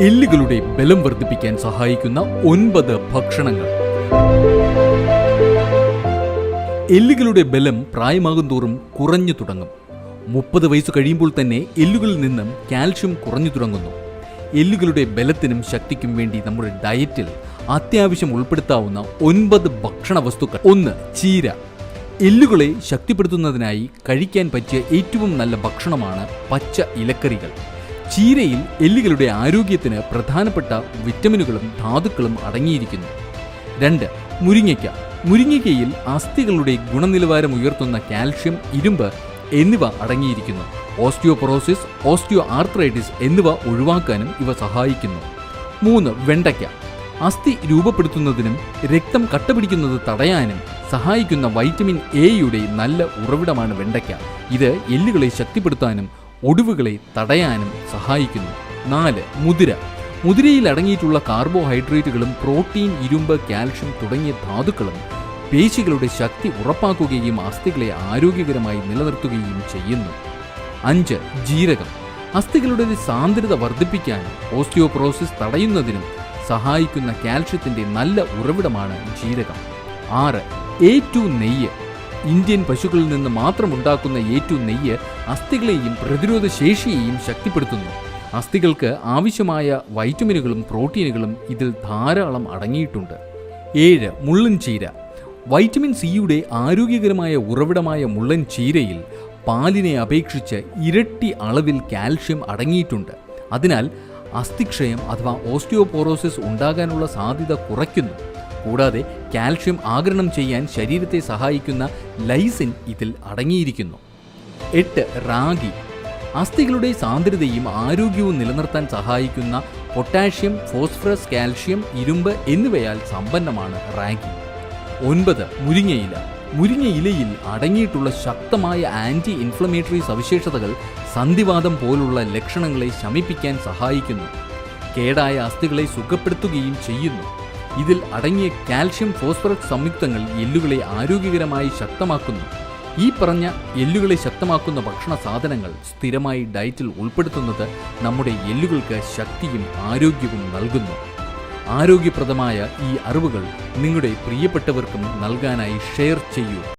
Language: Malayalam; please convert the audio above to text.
എല്ലുകളുടെ ബലം വർദ്ധിപ്പിക്കാൻ സഹായിക്കുന്ന ഒൻപത് ഭക്ഷണങ്ങൾ. എല്ലുകളുടെ ബലം പ്രായമാകും തോറും കുറഞ്ഞു തുടങ്ങും. മുപ്പത് വയസ്സ് കഴിയുമ്പോൾ തന്നെ എല്ലുകളിൽ നിന്നും കാൽഷ്യം കുറഞ്ഞു തുടങ്ങുന്നു. എല്ലുകളുടെ ബലത്തിനും ശക്തിക്കും വേണ്ടി നമ്മുടെ ഡയറ്റിൽ അത്യാവശ്യം ഉൾപ്പെടുത്താവുന്ന ഒൻപത് ഭക്ഷണ വസ്തുക്കൾ. ഒന്ന് ചീര. എല്ലുകളെ ശക്തിപ്പെടുത്തുന്നതിനായി കഴിക്കാൻ പറ്റിയ ഏറ്റവും നല്ല ഭക്ഷണമാണ് പച്ച ഇലക്കറികൾ. ചീരയിൽ എല്ലുകളുടെ ആരോഗ്യത്തിന് പ്രധാനപ്പെട്ട വിറ്റമിനുകളും ധാതുക്കളും അടങ്ങിയിരിക്കുന്നു. രണ്ട് മുരിങ്ങയ്ക്ക. മുരിങ്ങയ്ക്കയിൽ അസ്ഥികളുടെ ഗുണനിലവാരം ഉയർത്തുന്ന കാൽഷ്യം ഇരുമ്പ് എന്നിവ അടങ്ങിയിരിക്കുന്നു. ഓസ്റ്റിയോപൊറോസിസ് ഓസ്റ്റിയോ ആർത്രൈറ്റിസ് എന്നിവ ഒഴിവാക്കാനും ഇവ സഹായിക്കുന്നു. മൂന്ന് വെണ്ടയ്ക്ക. അസ്ഥി രൂപപ്പെടുത്തുന്നതിനും രക്തം കട്ടപിടിക്കുന്നത് തടയാനും സഹായിക്കുന്ന വൈറ്റമിൻ എയുടെ നല്ല ഉറവിടമാണ് വെണ്ടയ്ക്ക. ഇത് എല്ലുകളെ ശക്തിപ്പെടുത്താനും ഒടിവുകളെ തടയാനും സഹായിക്കുന്നു. നാല് മുതിര. മുതിരയിൽ അടങ്ങിയിട്ടുള്ള കാർബോഹൈഡ്രേറ്റുകളും പ്രോട്ടീൻ ഇരുമ്പ് കാൽഷ്യം തുടങ്ങിയ ധാതുക്കളും പേശികളുടെ ശക്തി ഉറപ്പാക്കുകയും അസ്ഥികളെ ആരോഗ്യകരമായി നിലനിർത്തുകയും ചെയ്യുന്നു. അഞ്ച് ജീരകം. അസ്ഥികളുടെ സാന്ദ്രത വർദ്ധിപ്പിക്കാനും ഓസ്റ്റിയോപ്രോസിസ് തടയുന്നതിനും സഹായിക്കുന്ന കാൽഷ്യത്തിന്റെ നല്ല ഉറവിടമാണ് ജീരകം. ആറ് എ ടു നെയ്യ്. ഇന്ത്യൻ പശുക്കളിൽ നിന്ന് മാത്രം ഉണ്ടാക്കുന്ന ഏറ്റവും നെയ്യ് അസ്ഥികളെയും പ്രതിരോധ ശേഷിയെയും ശക്തിപ്പെടുത്തുന്നു. അസ്ഥികൾക്ക് ആവശ്യമായ വൈറ്റമിനുകളും പ്രോട്ടീനുകളും ഇതിൽ ധാരാളം അടങ്ങിയിട്ടുണ്ട്. ഏഴ് മുള്ളൻ ചീര. വൈറ്റമിൻ സിയുടെ ആരോഗ്യകരമായ ഉറവിടമായ മുള്ളൻ ചീരയിൽ പാലിനെ അപേക്ഷിച്ച് ഇരട്ടി അളവിൽ കാൽഷ്യം അടങ്ങിയിട്ടുണ്ട്. അതിനാൽ അസ്ഥിക്ഷയം അഥവാ ഓസ്റ്റിയോപോറോസിസ് ഉണ്ടാകാനുള്ള സാധ്യത കുറയ്ക്കുന്നു. കൂടാതെ കാൽഷ്യം ആഗിരണം ചെയ്യാൻ ശരീരത്തെ സഹായിക്കുന്ന ലൈസിൻ ഇതിൽ അടങ്ങിയിരിക്കുന്നു. എട്ട് റാഗി. അസ്ഥികളുടെ സാന്ദ്രതയും ആരോഗ്യവും നിലനിർത്താൻ സഹായിക്കുന്ന പൊട്ടാഷ്യം ഫോസ്ഫറസ് കാൽഷ്യം ഇരുമ്പ് എന്നിവയാൽ സമ്പന്നമാണ് റാഗി. ഒൻപത് മുരിങ്ങയില മുരിങ്ങയിലയിൽ അടങ്ങിയിട്ടുള്ള ശക്തമായ ആന്റി ഇൻഫ്ലമേറ്ററി സവിശേഷതകൾ സന്ധിവാദം പോലുള്ള ലക്ഷണങ്ങളെ ശമിപ്പിക്കാൻ സഹായിക്കുന്നു. കേടായ അസ്ഥികളെ സുഖപ്പെടുത്തുകയും ചെയ്യുന്നു. ഇതിൽ അടങ്ങിയ കാൽഷ്യം ഫോസ്ഫറസ് സംയുക്തങ്ങൾ എല്ലുകളെ ആരോഗ്യകരമായി ശക്തമാക്കുന്നു. ഈ പറഞ്ഞ എല്ലുകളെ ശക്തമാക്കുന്ന ഭക്ഷണ സാധനങ്ങൾ സ്ഥിരമായി ഡയറ്റിൽ ഉൾപ്പെടുത്തുന്നത് നമ്മുടെ എല്ലുകൾക്ക് ശക്തിയും ആരോഗ്യവും നൽകുന്നു. ആരോഗ്യപ്രദമായ ഈ അറിവുകൾ നിങ്ങളുടെ പ്രിയപ്പെട്ടവർക്കും നൽകാനായി ഷെയർ ചെയ്യൂ.